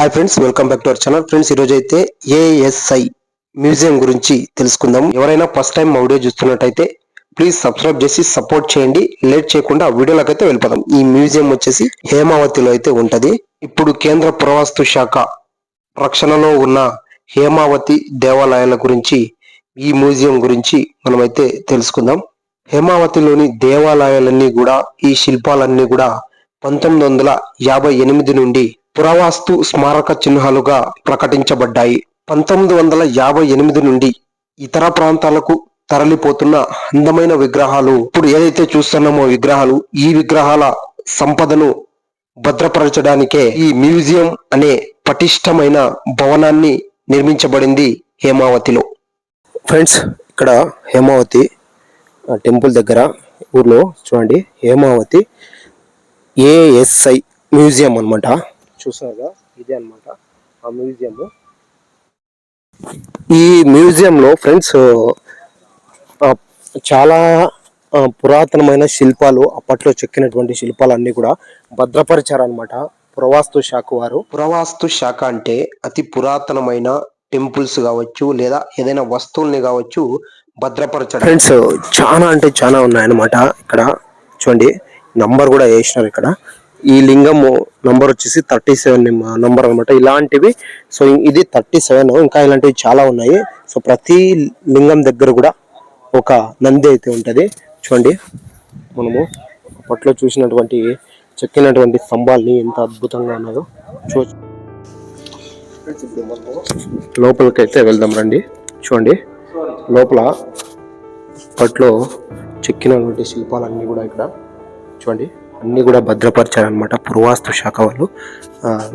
Hi friends welcome back to our channel friends ఈరోజు అయితే ASI museum గురించి తెలుసుకుందాం. ఎవరైనా ఫస్ట్ టైం మా వీడియో చూస్తున్నట్టయితే ప్లీజ్ సబ్స్క్రైబ్ చేసి సపోర్ట్ చేయండి. లేట్ చేయకుండా వీడియోలోకి అయితే వెళ్ళిపోదాం. ఈ మ్యూజియం వచ్చేసి హేమావతిలో అయితే ఉంటది. ఇప్పుడు కేంద్ర పురావస్తు శాఖ రక్షణలో ఉన్న హేమావతి దేవాలయాల గురించి ఈ మ్యూజియం గురించి మనమైతే తెలుసుకుందాం. హేమావతిలోని దేవాలయాలన్నీ కూడా ఈ శిల్పాలన్నీ కూడా పంతొమ్మిది వందల యాభై ఎనిమిది నుండి పురావస్తు స్మారక చిహ్నాలుగా ప్రకటించబడ్డాయి. పంతొమ్మిది వందల యాభై ఎనిమిది నుండి ఇతర ప్రాంతాలకు తరలిపోతున్న అందమైన విగ్రహాలు ఇప్పుడు ఏదైతే చూస్తున్నామో విగ్రహాలు ఈ విగ్రహాల సంపదను భద్రపరచడానికే ఈ మ్యూజియం అనే పటిష్టమైన భవనాన్ని నిర్మించబడింది హేమావతిలో. ఫ్రెండ్స్ ఇక్కడ హేమావతి టెంపుల్ దగ్గర ఊర్లో చూడండి హేమావతి ఏఎస్ఐ మ్యూజియం అనమాట చూసారుగా ఇదే అన్నమాట. ఆ మ్యూజియం ఈ మ్యూజియంలో ఫ్రెండ్స్ చాలా పురాతనమైన శిల్పాలు అప్పట్లో చెక్కినటువంటి శిల్పాలు అన్ని కూడా భద్రపరిచారనమాట పురావస్తు శాఖ వారు. పురావస్తు శాఖ అంటే అతి పురాతనమైన టెంపుల్స్ కావచ్చు లేదా ఏదైనా వస్తువుల్ని కావచ్చు భద్రపరచడం. ఫ్రెండ్స్ చాలా అంటే చాలా ఉన్నాయన్నమాట. ఇక్కడ చూడండి నంబర్ కూడా వేసినారు ఇక్కడ. ఈ లింగం నంబర్ వచ్చేసి థర్టీ సెవెన్ నంబర్ అనమాట. ఇలాంటివి సో ఇది థర్టీ సెవెన్ ఇంకా ఇలాంటివి చాలా ఉన్నాయి. సో ప్రతి లింగం దగ్గర కూడా ఒక నంది అయితే ఉంటుంది. చూడండి. మనము అప్పట్లో చూసినటువంటి చెక్కినటువంటి స్తంభాల్ని ఎంత అద్భుతంగా ఉన్నదో చూ లోపలికైతే వెళ్దాం రండి. చూడండి. లోపల అప్పట్లో చెక్కినటువంటి శిల్పాలన్నీ కూడా ఇక్కడ చూడండి. అన్ని కూడా భద్రపరిచారనమాట పురావస్తు శాఖ వాళ్ళు.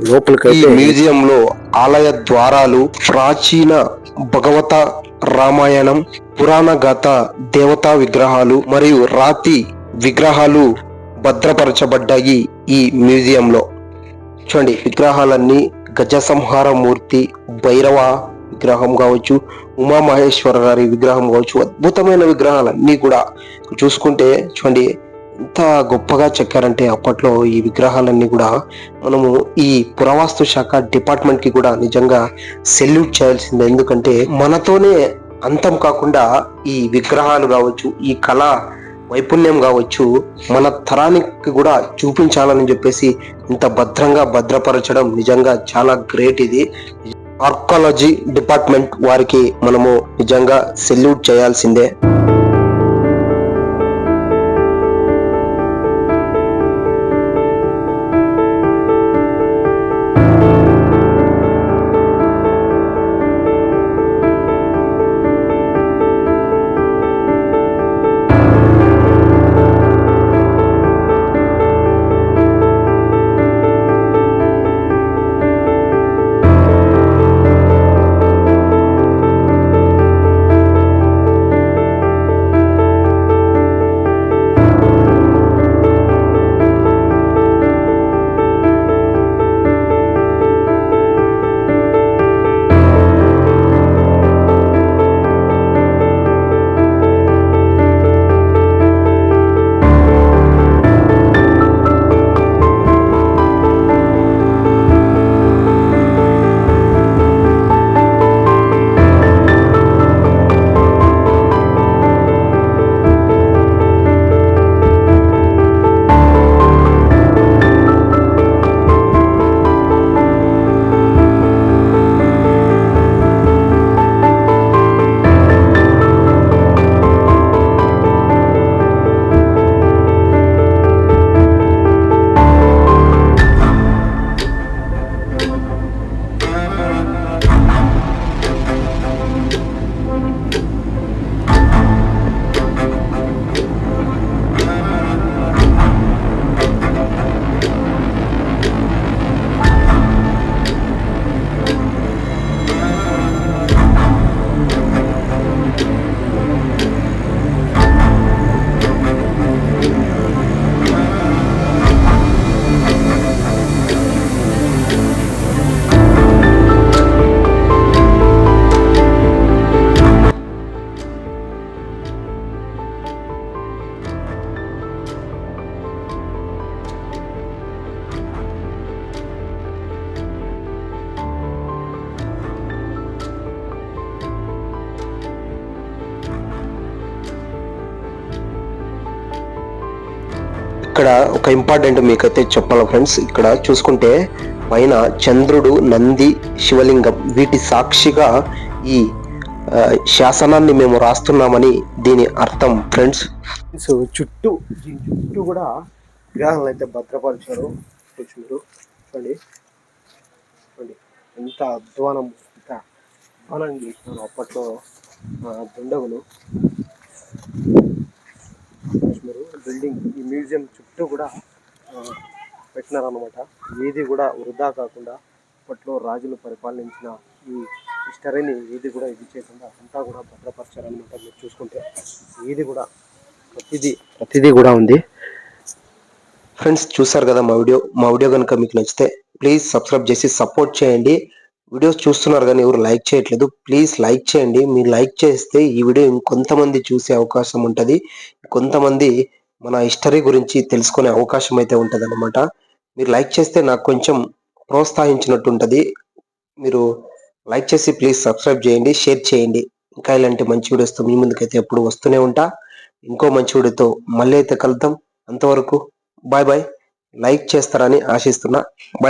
లోపలికి లోపలికైతే ఆలయ ద్వారాలు ప్రాచీన భగవత రామాయణం పురాణ గాథ దేవతా విగ్రహాలు మరియు రాతి విగ్రహాలు భద్రపరచబడ్డాయి ఈ మ్యూజియంలో. చూడండి విగ్రహాలన్నీ గజసంహార మూర్తి భైరవ విగ్రహం కావచ్చు ఉమామహేశ్వర గారి విగ్రహం కావచ్చు అద్భుతమైన విగ్రహాలన్నీ కూడా. చూసుకుంటే చూడండి ఎంత గొప్పగా చెక్కారంటే అప్పట్లో ఈ విగ్రహాలన్నీ కూడా మనము ఈ పురావస్తు శాఖ డిపార్ట్మెంట్కి కూడా నిజంగా సెల్యూట్ చేయాల్సిందే. ఎందుకంటే మనతోనే అంతం కాకుండా ఈ విగ్రహాలు కావచ్చు ఈ కళ వైపుణ్యం కావచ్చు మన తరానికి కూడా చూపించాలని చెప్పేసి ఇంత భద్రంగా భద్రపరచడం నిజంగా చాలా గ్రేట్ ఇది. ఆర్కాలజీ డిపార్ట్మెంట్ వారికి మనము నిజంగా సెల్యూట్ చేయాల్సిందే. ఇక్కడ ఒక ఇంపార్టెంట్ మీకైతే చెప్పాలి ఫ్రెండ్స్ ఇక్కడ చూసుకుంటే పైన చంద్రుడు నంది శివలింగం వీటి సాక్షిగా ఈ శాసనాన్ని మేము రాస్తున్నామని దీని అర్థం ఫ్రెండ్స్ సో చుట్టూ దీని చుట్టూ కూడా విగ్రహాలను అయితే భద్రపరిచారు. చూడండి చూడండి. చూడండి ఎంత అధ్వానం ఎంత అధ్వానం చేసినారు అప్పట్లో దుండగులు. బిల్డింగ్ ఈ మ్యూజియం చుట్టూ కూడా పెట్టినారనమాట ఏది కూడా వృధా కాకుండా అప్పట్లో రాజులు పరిపాలించిన ఈ హిస్టరీని ఏది కూడా ఇది చేయకుండా అంతా కూడా భద్రపరచారనమాట మీరు చూసుకుంటే. ఏది కూడా ప్రతిదీ ప్రతిదీ కూడా ఉంది. ఫ్రెండ్స్ చూసారు కదా మా వీడియో? మా వీడియో కనుక మీకు నచ్చితే ప్లీజ్ సబ్స్క్రైబ్ చేసి సపోర్ట్ చేయండి. వీడియోస్ చూస్తున్నారు కానీ ఎవరు లైక్ చేయట్లేదు ప్లీజ్ లైక్ చేయండి. మీరు లైక్ చేస్తే ఈ వీడియో ఇంకొంతమంది చూసే అవకాశం ఉంటుంది. కొంతమంది మన హిస్టరీ గురించి తెలుసుకునే అవకాశం అయితే ఉంటుంది మీరు లైక్ చేస్తే నాకు కొంచెం ప్రోత్సహించినట్టు ఉంటుంది మీరు లైక్ చేసి ప్లీజ్ సబ్స్క్రైబ్ చేయండి షేర్ చేయండి. ఇంకా ఇలాంటి మంచి వీడియోస్తో మీ ముందుకైతే ఎప్పుడు వస్తూనే ఉంటా. ఇంకో మంచి వీడియోతో మళ్ళీ అయితే కలుద్దాం. అంతవరకు బాయ్ బాయ్. లైక్ చేస్తారని ఆశిస్తున్నా. బాయ్